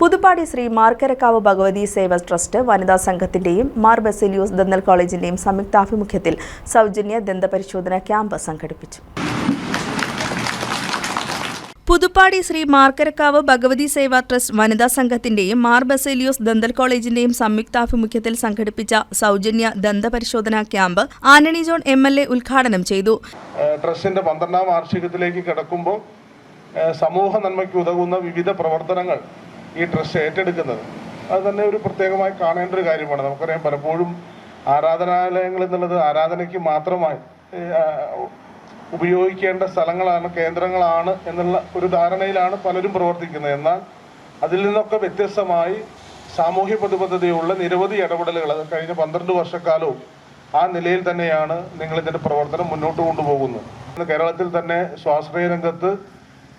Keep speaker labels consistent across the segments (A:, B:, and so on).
A: പുതുപ്പാടി ശ്രീ മാർക്കരക്കാവ് ഭഗവതി സേവ trust വനിതാ സംഘത്തിന്റെയും Mar Baselios dental കോളേജിന്റെയും സംയുക്താഭിമുഖ്യത്തിൽ സൗജന്യ ദന്തപരിശോധന ക്യാമ്പ് സംഘടിപ്പിച്ചു. പുതുപ്പാടി ശ്രീ മാർക്കരക്കാവ് ഭഗവതി സേവാ ട്രസ്റ്റ് വനിതാ സംഘത്തിന്റെയും മാർ ബസേലിയോസ് ദന്തൽ കോളേജിന്റെയും സംയുക്താഭിമുഖ്യത്തിൽ സംഘടിപ്പിച്ച സൗജന്യ ദന്ത പരിശോധനാ camp Antony John M L A ഉദ്ഘാടനം ചെയ്തു.
B: ട്രസ്റ്റിന്റെ പന്ത്രണ്ടാം വാർഷികത്തിലേക്ക് കിടക്കുമ്പോൾ സമൂഹ നന്മയ്ക്ക് ഉതകുന്ന വിവിധ പ്രവർത്തനങ്ങൾ ഈ ട്രസ്റ്റ് ഏറ്റെടുക്കുന്നത്. അത് തന്നെ ഒരു പ്രത്യേകമായി കാണേണ്ട ഒരു കാര്യമാണ്. നമുക്കറിയാം പലപ്പോഴും ആരാധനാലയങ്ങൾ എന്നുള്ളത് ആരാധനയ്ക്ക് മാത്രമായി ഉപയോഗിക്കേണ്ട സ്ഥലങ്ങളാണ് കേന്ദ്രങ്ങളാണ് എന്നുള്ള ഒരു ധാരണയിലാണ് പലരും പ്രവർത്തിക്കുന്നത്. എന്നാൽ അതിൽ നിന്നൊക്കെ വ്യത്യസ്തമായി സാമൂഹ്യ പ്രതിബദ്ധതയുള്ള നിരവധി ഇടപെടലുകൾ അത് കഴിഞ്ഞ പന്ത്രണ്ട് വർഷക്കാലവും ആ നിലയിൽ തന്നെയാണ് നിങ്ങൾ ഇതിന്റെ പ്രവർത്തനം മുന്നോട്ട് കൊണ്ടുപോകുന്നത്. കേരളത്തിൽ തന്നെ സ്വാശ്രയ രംഗത്ത്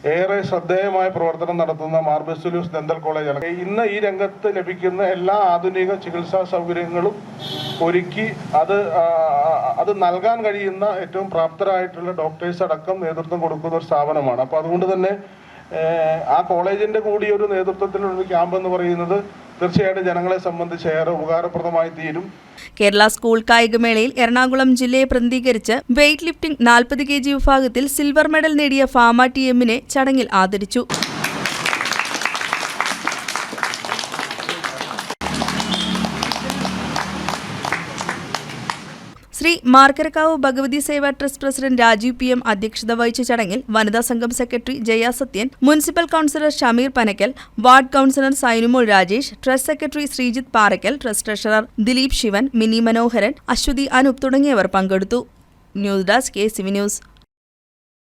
B: ഏറെ ശ്രദ്ധേയമായ പ്രവർത്തനം നടത്തുന്ന മാർബസുലൂസ് ദന്തൽ കോളേജാണ്. ഇന്ന് ഈ രംഗത്ത് ലഭിക്കുന്ന എല്ലാ ആധുനിക ചികിത്സാ സൗകര്യങ്ങളും ഒരുക്കി അത് അത് നൽകാൻ കഴിയുന്ന ഏറ്റവും പ്രാപ്തരായിട്ടുള്ള ഡോക്ടേഴ്സ് അടക്കം നേതൃത്വം കൊടുക്കുന്ന ഒരു സ്ഥാപനമാണ്. അപ്പോൾ അതുകൊണ്ട് തന്നെ ആ കോളേജിന്റെ കൂടി ഒരു നേതൃത്വത്തിലുള്ള ക്യാമ്പ് എന്ന് പറയുന്നത് തീർച്ചയായിട്ടും ജനങ്ങളെ സംബന്ധിച്ച് ഏറെ ഉപകാരപ്രദമായി തീരും.
A: കേരള സ്കൂൾ കായികമേളയിൽ എറണാകുളം ജില്ലയെ പ്രതിനിധീകരിച്ച് വെയ്റ്റ് ലിഫ്റ്റിംഗ് നാൽപ്പത് കെ ജി വിഭാഗത്തിൽ സിൽവർ മെഡൽ നേടിയ ഫാമ ടി എമ്മിനെ ചടങ്ങിൽ ആദരിച്ചു. Shri Markarakkavu Bhagavathi Seva trust president Rajeev P M അധ്യക്ഷത വഹിച്ച ചടങ്ങിൽ വനിതാ സംഘം secretary Jaya Sathyan municipal councillor Shameer Panakkal ward councillor Sainumol Rajesh trust secretary Sreejith Parakkal trust treasurer Dileep Sivan Mini Manoharan Aswathy Anoop തുടങ്ങിയവർ പങ്കെടുത്തു. News desk K CV news.